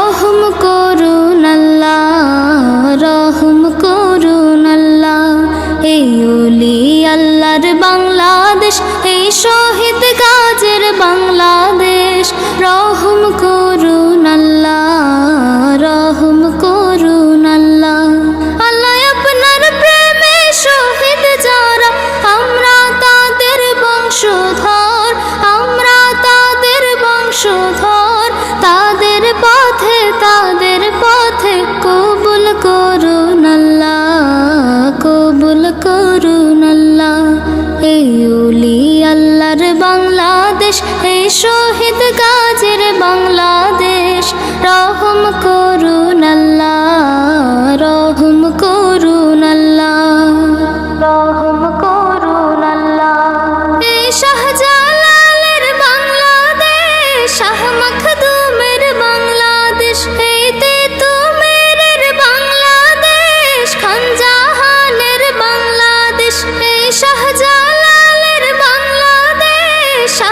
রহম করুন রহম করুন এই আল্লাহর বাংলাদেশ, এই শহীদ গাজের বাংলাদেশ। রহম করুন আল্লাহ, রহম করুন আল্লাহ। আপনার প্রেমে শহীদ যারা, আমরা তাদের বংশধর, আমরা তাদের বংশধর। তাদের পা করুন কবুল করুন আল্লাহ। আল্লাহর বাংলাদেশ এই শহীদ গাজের বাংলাদেশ। রহম করুন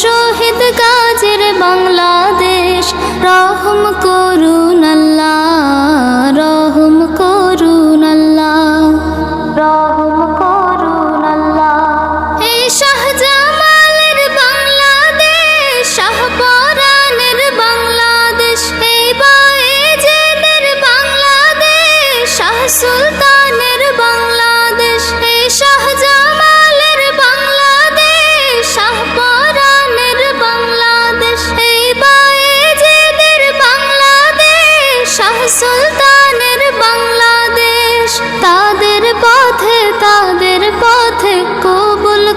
শহীদ গাজের বাংলাদেশ রহম করুন।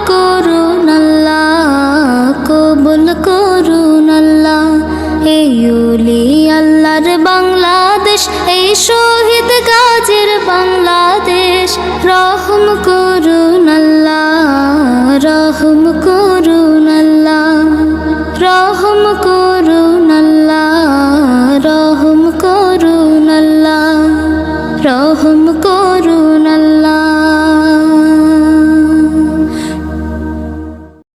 করুন আল্লাহ কবুল করুন আল্লাহ। এই উলি আল্লাহর বাংলাদেশ, এই শহীদ গাজের বাংলাদেশ। রহম করুন আল্লাহ, রহম করুন আল্লাহ। রহম করুন আল্লাহ, রহম করুন আল্লাহ। রহম করুন আল্লাহ।